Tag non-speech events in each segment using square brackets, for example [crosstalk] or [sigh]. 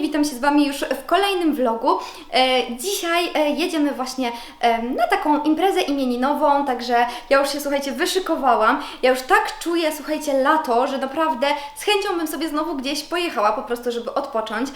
witam się z Wami już w kolejnym vlogu. E, dzisiaj e, jedziemy właśnie na taką imprezę imieninową, także ja już się, słuchajcie, wyszykowałam. Ja już tak czuję, słuchajcie, lato, że naprawdę z chęcią bym sobie znowu gdzieś pojechała po prostu, żeby odpocząć.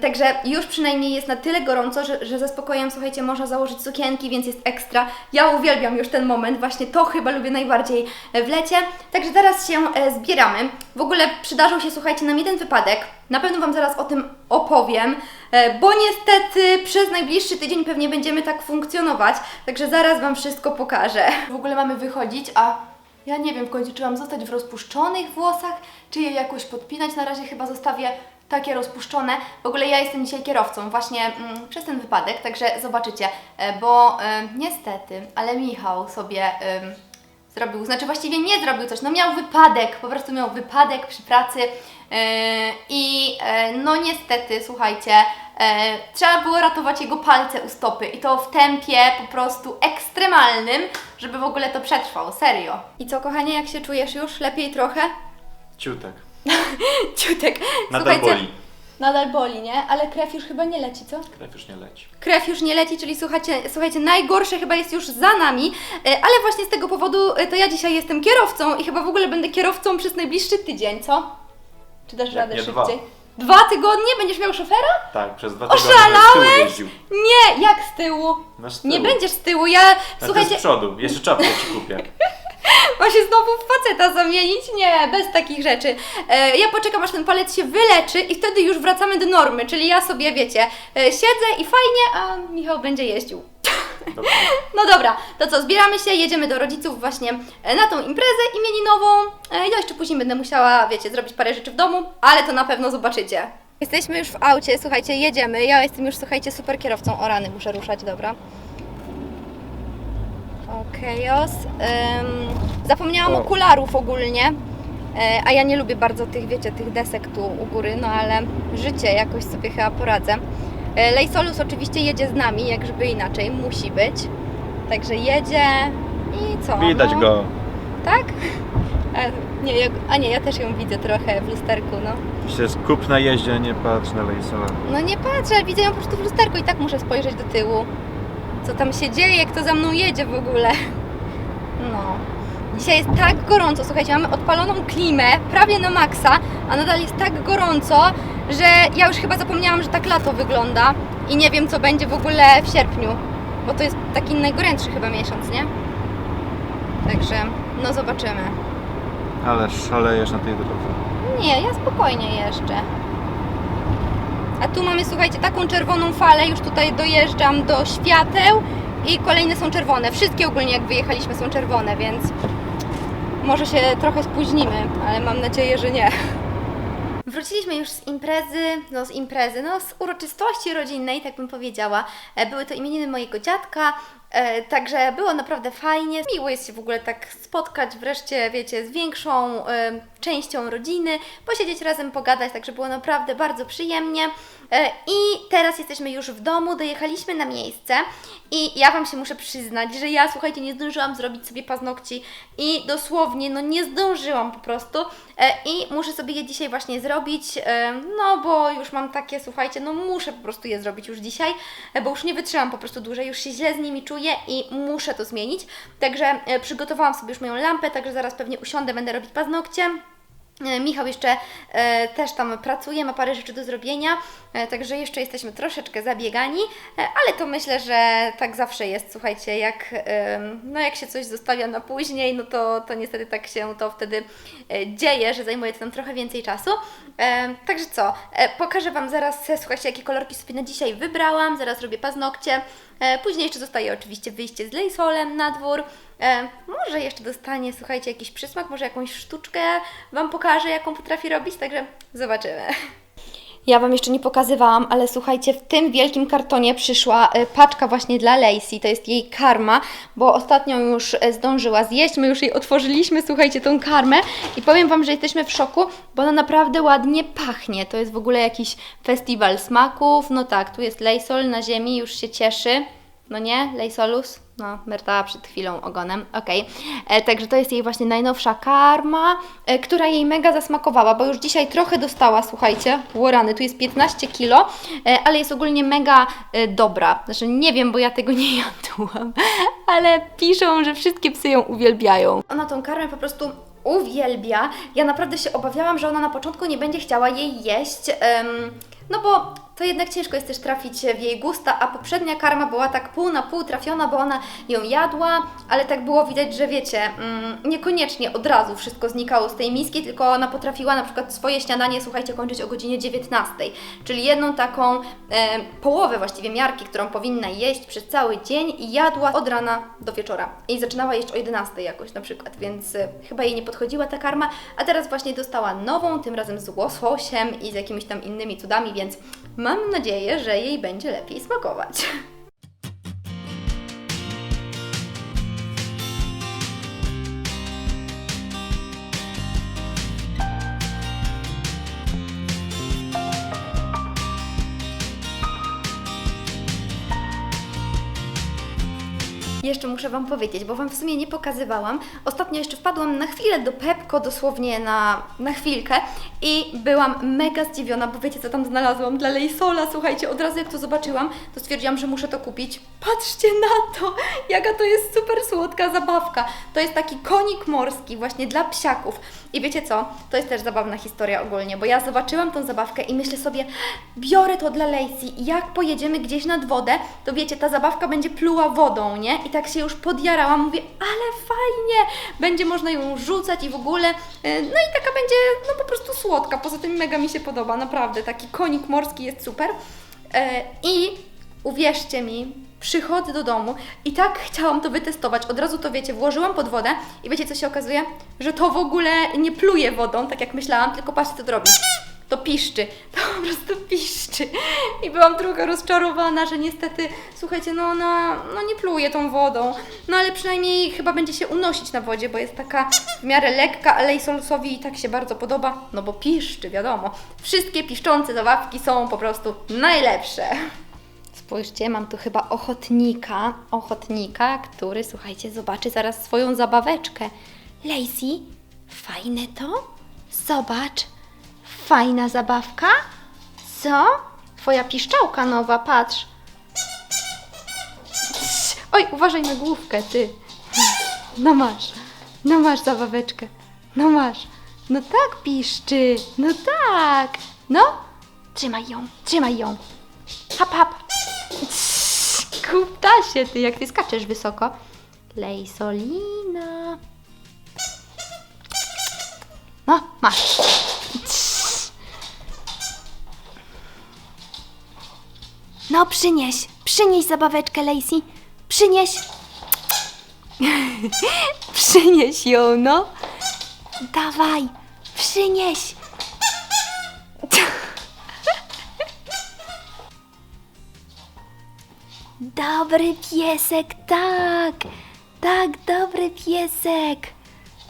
Także już przynajmniej jest na tyle gorąco, że, że ze spokojem, słuchajcie, można założyć sukienki, więc jest ekstra. Ja uwielbiam już ten moment, właśnie to chyba lubię najbardziej e, w lecie. Także teraz się zbieramy. W ogóle przydarzył się, słuchajcie, nam jeden wypadek. Na pewno Wam zaraz o tym opowiem, e, bo niestety przez najbliższy tydzień pewnie będziemy tak funkcjonować, także zaraz Wam wszystko pokażę. W ogóle mamy wychodzić, a ja nie wiem w końcu, czy mam zostać w rozpuszczonych włosach, czy je jakoś podpinać. Na razie chyba zostawię takie rozpuszczone. W ogóle ja jestem dzisiaj kierowcą właśnie mm, przez ten wypadek, także zobaczycie, e, bo e, niestety, ale Michał sobie... em, zrobił, znaczy właściwie nie zrobił coś, no miał wypadek, po prostu miał wypadek przy pracy yy, i yy, no niestety, słuchajcie, yy, trzeba było ratować jego palce u stopy i to w tempie po prostu ekstremalnym, żeby w ogóle to przetrwał, serio. I co kochanie, jak się czujesz już? Lepiej trochę? Ciutek. [laughs] Ciutek, Nadal słuchajcie, boli. Nadal boli, nie? Ale krew już chyba nie leci, co? Krew już nie leci. krew już nie leci, czyli słuchajcie, słuchajcie, najgorsze chyba jest już za nami, e, ale właśnie z tego powodu e, to ja dzisiaj jestem kierowcą i chyba w ogóle będę kierowcą przez najbliższy tydzień, co? Czy dasz Jak radę nie szybciej? dwa. Dwa tygodnie? Będziesz miał szofera? Tak, przez dwa tygodnie Oszalałeś? Nie, jak z tyłu? No z tyłu. Nie będziesz z tyłu, ja, ty słuchajcie, z przodu. Jeszcze czapkę ci kupię. [laughs] mam się znowu w faceta zamienić? Nie, bez takich rzeczy. E, ja poczekam, aż ten palec się wyleczy i wtedy już wracamy do normy, czyli ja sobie, wiecie, e, siedzę i fajnie, a Michał będzie jeździł. Dobrze. [laughs] No dobra, to co, zbieramy się, jedziemy do rodziców właśnie e, na tą imprezę imieninową. E, Ja jeszcze później będę musiała, wiecie, zrobić parę rzeczy w domu, ale to na pewno zobaczycie. Jesteśmy już w aucie, słuchajcie, jedziemy. Ja jestem już, słuchajcie, super kierowcą. O rany, muszę ruszać, dobra. Okej, os. Ym, zapomniałam O. okularów ogólnie. E, A ja nie lubię bardzo tych, wiecie, tych desek tu u góry, no ale życie jakoś sobie chyba poradzę. E, Lejsolus oczywiście jedzie z nami, jak żeby inaczej, musi być. Także jedzie i co? Widać no, go. Tak? A nie, ja, a nie, ja też ją widzę trochę w lusterku, no. Się skup na jeździe, nie patrz na Lejsola. No nie patrzę, ale widzę ją po prostu w lusterku i tak muszę spojrzeć do tyłu. Co tam się dzieje, kto za mną jedzie w ogóle. No. Dzisiaj jest tak gorąco, słuchajcie, mamy odpaloną klimę prawie na maksa, a nadal jest tak gorąco, że ja już chyba zapomniałam, że tak lato wygląda i nie wiem, co będzie w ogóle w sierpniu, bo to jest taki najgorętszy chyba miesiąc, nie? Także, no zobaczymy. Ale szalejesz na tej drodze. Nie, ja spokojnie jeszcze. A tu mamy, słuchajcie, taką czerwoną falę, już tutaj dojeżdżam do świateł i kolejne są czerwone. Wszystkie ogólnie jak wyjechaliśmy są czerwone, więc może się trochę spóźnimy, ale mam nadzieję, że nie. Wróciliśmy już z imprezy, no z imprezy, no z uroczystości rodzinnej, tak bym powiedziała. E, Były to imieniny mojego dziadka, e, także było naprawdę fajnie. Miło jest się w ogóle tak spotkać wreszcie, wiecie, z większą e, częścią rodziny, posiedzieć razem, pogadać, także było naprawdę bardzo przyjemnie. E, I teraz jesteśmy już w domu, dojechaliśmy na miejsce i ja Wam się muszę przyznać, że ja, słuchajcie, nie zdążyłam zrobić sobie paznokci i dosłownie, no nie zdążyłam po prostu e, i muszę sobie je dzisiaj właśnie zrobić, e, no bo już mam takie, słuchajcie, no muszę po prostu je zrobić już dzisiaj, bo już nie wytrzymam po prostu dłużej, już się źle z nimi czuję i muszę to zmienić, także przygotowałam sobie już moją lampę, także zaraz pewnie usiądę, będę robić paznokcie. E, Michał jeszcze e, też tam pracuje, ma parę rzeczy do zrobienia, e, także jeszcze jesteśmy troszeczkę zabiegani, e, ale to myślę, że tak zawsze jest, słuchajcie, jak, e, no jak się coś zostawia na później, no to, to niestety tak się to wtedy e, dzieje, że zajmuje to nam trochę więcej czasu. E, także co, e, pokażę Wam zaraz, słuchajcie, jakie kolorki sobie na dzisiaj wybrałam, zaraz robię paznokcie, później jeszcze zostaje oczywiście wyjście z lejsolem na dwór, E, może jeszcze dostanie, słuchajcie, jakiś przysmak, może jakąś sztuczkę Wam pokażę, jaką potrafi robić, także zobaczymy. [laughs] Ja Wam jeszcze nie pokazywałam, ale słuchajcie, w tym wielkim kartonie przyszła e, paczka właśnie dla Lacey, to jest jej karma, bo ostatnio już e, zdążyła zjeść, my już jej otworzyliśmy, słuchajcie, tą karmę. I powiem Wam, że jesteśmy w szoku, bo ona naprawdę ładnie pachnie, to jest w ogóle jakiś festiwal smaków, no tak, tu jest Lejsol na ziemi, już się cieszy, no nie, Lejsolus? No, mertała przed chwilą ogonem, okej. E, Także to jest jej właśnie najnowsza karma, e, która jej mega zasmakowała, bo już dzisiaj trochę dostała, słuchajcie, łorany, tu jest 15 kilo, e, ale jest ogólnie mega e, dobra. Znaczy nie wiem, bo ja tego nie [laughs] jadłam, ale piszą, że wszystkie psy ją uwielbiają. Ona tą karmę po prostu uwielbia. Ja naprawdę się obawiałam, że ona na początku nie będzie chciała jej jeść, no bo to jednak ciężko jest też trafić w jej gusta, a poprzednia karma była tak pół na pół trafiona, bo ona ją jadła, ale tak było widać, że wiecie, mm, niekoniecznie od razu wszystko znikało z tej miski, tylko ona potrafiła na przykład swoje śniadanie, słuchajcie, kończyć o godzinie 19, czyli jedną taką e, połowę właściwie miarki, którą powinna jeść przez cały dzień i jadła od rana do wieczora. I zaczynała jeść o 11 jakoś na przykład, więc e, chyba jej nie podchodziła ta karma, a teraz właśnie dostała nową, tym razem z łososiem i z jakimiś tam innymi cudami, więc mam nadzieję, że jej będzie lepiej smakować. Jeszcze muszę Wam powiedzieć, bo Wam w sumie nie pokazywałam. Ostatnio jeszcze wpadłam na chwilę do Pepko, dosłownie na, na chwilkę i byłam mega zdziwiona, bo wiecie co tam znalazłam dla Lejsola. Słuchajcie, od razu jak to zobaczyłam, to stwierdziłam, że muszę to kupić. Patrzcie na to, [laughs] jaka to jest super słodka zabawka. To jest taki konik morski właśnie dla psiaków. I wiecie co? To jest też zabawna historia ogólnie, bo ja zobaczyłam tą zabawkę i myślę sobie, biorę to dla Lacey jak pojedziemy gdzieś nad wodę, to wiecie, ta zabawka będzie pluła wodą, nie? I tak się już podjarałam, mówię, ale fajnie, będzie można ją rzucać i w ogóle, e, no i taka będzie, no po prostu słodka, poza tym mega mi się podoba, naprawdę, taki konik morski jest super. E, I uwierzcie mi, przychodzę do domu i tak chciałam to wytestować. Od razu to wiecie, włożyłam pod wodę i wiecie co się okazuje? Że to w ogóle nie pluje wodą, tak jak myślałam, tylko patrzcie co to robi. To piszczy, [laughs] to po prostu piszczy. I byłam trochę rozczarowana, że niestety, słuchajcie, no ona no nie pluje tą wodą. No ale przynajmniej chyba będzie się unosić na wodzie, bo jest taka w miarę lekka, ale i i tak się bardzo podoba, no bo piszczy, wiadomo. Wszystkie piszczące zabawki są po prostu najlepsze. Spójrzcie, mam tu chyba ochotnika, ochotnika, który, słuchajcie, zobaczy zaraz swoją zabaweczkę. Lacey, fajne to? Zobacz, fajna zabawka? Co? Twoja piszczałka nowa, patrz. Oj, uważaj na główkę, ty. No masz, no masz zabaweczkę, no masz. No tak piszczy, no tak. No, trzymaj ją, trzymaj ją. Hap, hap. Kuptasie, ty, jak ty skaczesz wysoko. Lejsolina. No, masz. No, przynieś. Przynieś zabaweczkę, Lacey. Przynieś. [laughs] przynieś ją, no. Dawaj, przynieś. [laughs] Dobry piesek, tak! Tak, dobry piesek!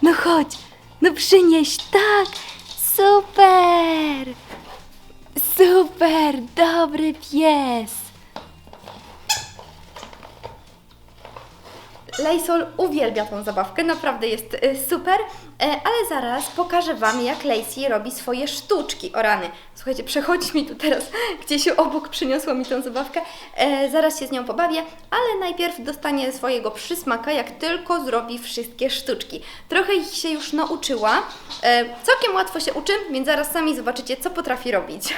No chodź, no przynieś, tak! Super! Super, dobry pies! Lejsol uwielbia tą zabawkę, naprawdę jest y, super, e, ale zaraz pokażę Wam, jak Lacey robi swoje sztuczki. O rany, słuchajcie, przechodzi mi tu teraz [laughs] gdzieś obok, przyniosła mi tą zabawkę. E, zaraz się z nią pobawię, ale najpierw dostanie swojego przysmaka, jak tylko zrobi wszystkie sztuczki. Trochę ich się już nauczyła, całkiem łatwo się uczy, więc zaraz sami zobaczycie, co potrafi robić.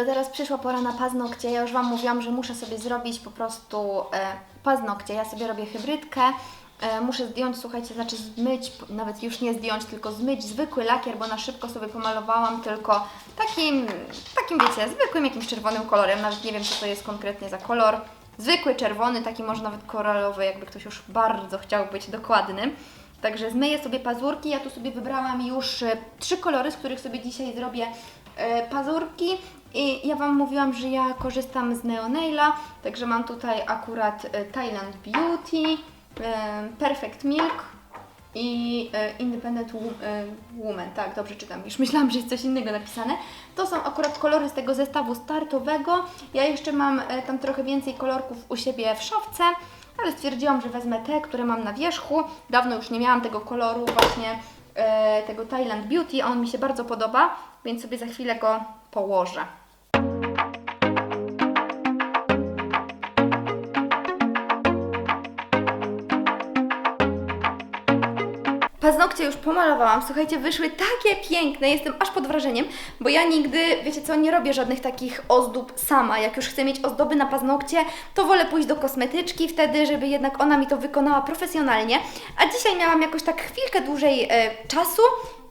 To teraz przyszła pora na paznokcie. Ja już Wam mówiłam, że muszę sobie zrobić po prostu e, paznokcie. Ja sobie robię hybrydkę. E, muszę zdjąć, słuchajcie, znaczy zmyć, nawet już nie zdjąć, tylko zmyć zwykły lakier, bo na szybko sobie pomalowałam tylko takim, takim wiecie, zwykłym jakimś czerwonym kolorem. Nawet nie wiem, co to jest konkretnie za kolor. zwykły czerwony, taki może nawet koralowy, jakby ktoś już bardzo chciał być dokładny. Także zmyję sobie pazurki. Ja tu sobie wybrałam już e, trzy kolory, z których sobie dzisiaj zrobię pazurki. I ja Wam mówiłam, że ja korzystam z Neonaila, także mam tutaj akurat e, Thailand Beauty, e, Perfect Milk i e, Independent Wo- Woman. Tak, dobrze czytam. Już [laughs] myślałam, że jest coś innego napisane. To są akurat kolory z tego zestawu startowego. Ja jeszcze mam tam trochę więcej kolorków u siebie w szafce, ale stwierdziłam, że wezmę te, które mam na wierzchu. Dawno już nie miałam tego koloru właśnie tego Thailand Beauty, on mi się bardzo podoba, więc sobie za chwilę go położę. Paznokcie już pomalowałam, słuchajcie, wyszły takie piękne, jestem aż pod wrażeniem, bo ja nigdy, wiecie co, nie robię żadnych takich ozdób sama. Jak już chcę mieć ozdoby na paznokcie, to wolę pójść do kosmetyczki wtedy, żeby jednak ona mi to wykonała profesjonalnie. A dzisiaj miałam jakoś tak chwilkę dłużej e, czasu,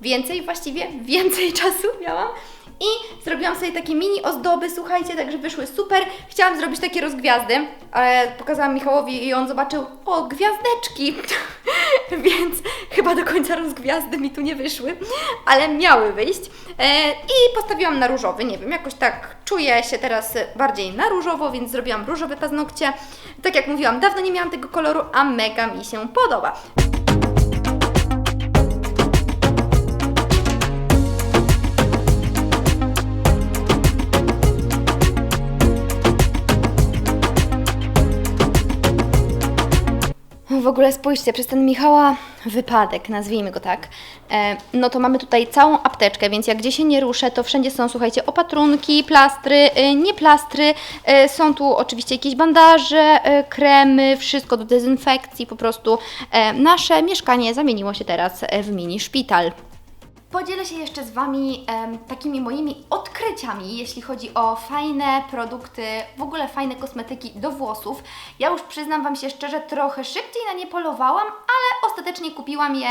więcej właściwie, [laughs] więcej czasu miałam. I zrobiłam sobie takie mini ozdoby, słuchajcie, także wyszły super. Chciałam zrobić takie rozgwiazdy, ale pokazałam Michałowi i on zobaczył, o, gwiazdeczki, [laughs] więc chyba do końca rozgwiazdy mi tu nie wyszły, ale miały wyjść. E, I postawiłam na różowy, nie wiem, jakoś tak czuję się teraz bardziej na różowo, więc zrobiłam różowe paznokcie. Tak jak mówiłam, dawno nie miałam tego koloru, a mega mi się podoba. W ogóle spójrzcie, przez ten Michała wypadek, nazwijmy go tak, e, no to mamy tutaj całą apteczkę, więc jak gdzie się nie ruszę, to wszędzie są, słuchajcie, opatrunki, plastry, e, nie plastry, e, są tu oczywiście jakieś bandaże, kremy, wszystko do dezynfekcji, po prostu nasze mieszkanie zamieniło się teraz w mini szpital. Podzielę się jeszcze z Wami em, takimi moimi odkryciami, jeśli chodzi o fajne produkty, w ogóle fajne kosmetyki do włosów. Ja już przyznam Wam się szczerze, trochę szybciej na nie polowałam, ale ostatecznie kupiłam je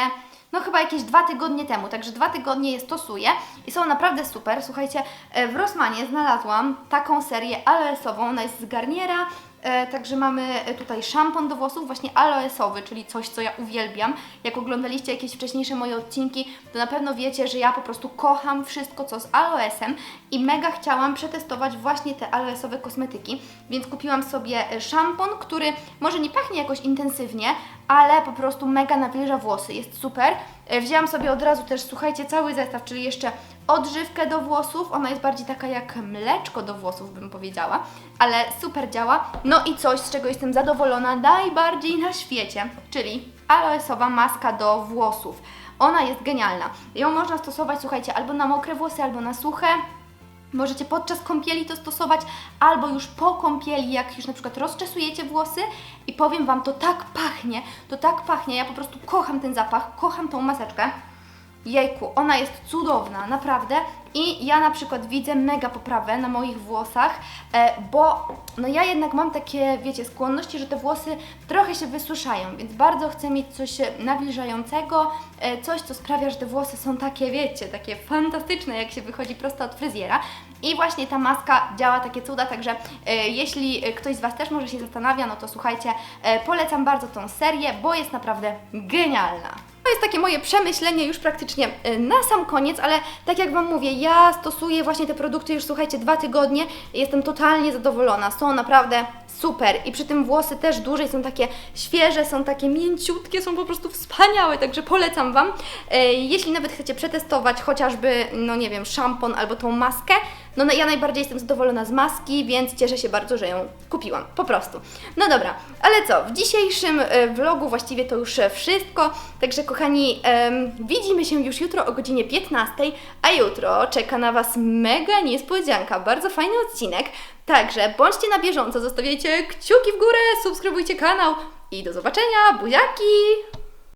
no chyba jakieś dwa tygodnie temu, także dwa tygodnie je stosuję i są naprawdę super. Słuchajcie, e, w Rossmanie znalazłam taką serię aloesową, ona jest z Garniera, E, także mamy e, tutaj szampon do włosów, właśnie aloesowy, czyli coś, co ja uwielbiam. Jak oglądaliście jakieś wcześniejsze moje odcinki, to na pewno wiecie, że ja po prostu kocham wszystko, co z aloesem i mega chciałam przetestować właśnie te aloesowe kosmetyki, więc kupiłam sobie szampon, który może nie pachnie jakoś intensywnie, ale po prostu mega nawilża włosy, jest super. E, Wzięłam sobie od razu też, słuchajcie, cały zestaw, czyli jeszcze odżywkę do włosów, ona jest bardziej taka jak mleczko do włosów, bym powiedziała, ale super działa. No i coś, z czego jestem zadowolona najbardziej na świecie, czyli aloesowa maska do włosów. Ona jest genialna. Ją można stosować, słuchajcie, albo na mokre włosy, albo na suche. Możecie podczas kąpieli to stosować, albo już po kąpieli, jak już na przykład rozczesujecie włosy i powiem Wam, to tak pachnie, to tak pachnie, ja po prostu kocham ten zapach, kocham tą maseczkę. Jejku, ona jest cudowna, naprawdę. I ja na przykład widzę mega poprawę na moich włosach, e, bo no ja jednak mam takie, wiecie, skłonności, że te włosy trochę się wysuszają, więc bardzo chcę mieć coś nawilżającego, e, coś, co sprawia, że te włosy są takie, wiecie, takie fantastyczne, jak się wychodzi prosto od fryzjera. I właśnie ta maska działa takie cuda, także e, jeśli ktoś z Was też może się zastanawia, no to słuchajcie, polecam bardzo tą serię, bo jest naprawdę genialna. To jest takie moje przemyślenie już praktycznie y, na sam koniec, ale tak jak Wam mówię, ja stosuję właśnie te produkty już słuchajcie dwa tygodnie jestem totalnie zadowolona. Są naprawdę super i przy tym włosy też dłużej są takie świeże, są takie mięciutkie, są po prostu wspaniałe, także polecam Wam. Y, Jeśli nawet chcecie przetestować chociażby, no nie wiem, szampon albo tą maskę, no ja najbardziej jestem zadowolona z maski, więc cieszę się bardzo, że ją kupiłam, po prostu. No dobra, ale co, w dzisiejszym e, vlogu właściwie to już e, wszystko, także kochani, widzimy się już jutro o godzinie 15, a jutro czeka na Was mega niespodzianka, bardzo fajny odcinek, także bądźcie na bieżąco, zostawiajcie kciuki w górę, subskrybujcie kanał i do zobaczenia, buziaki!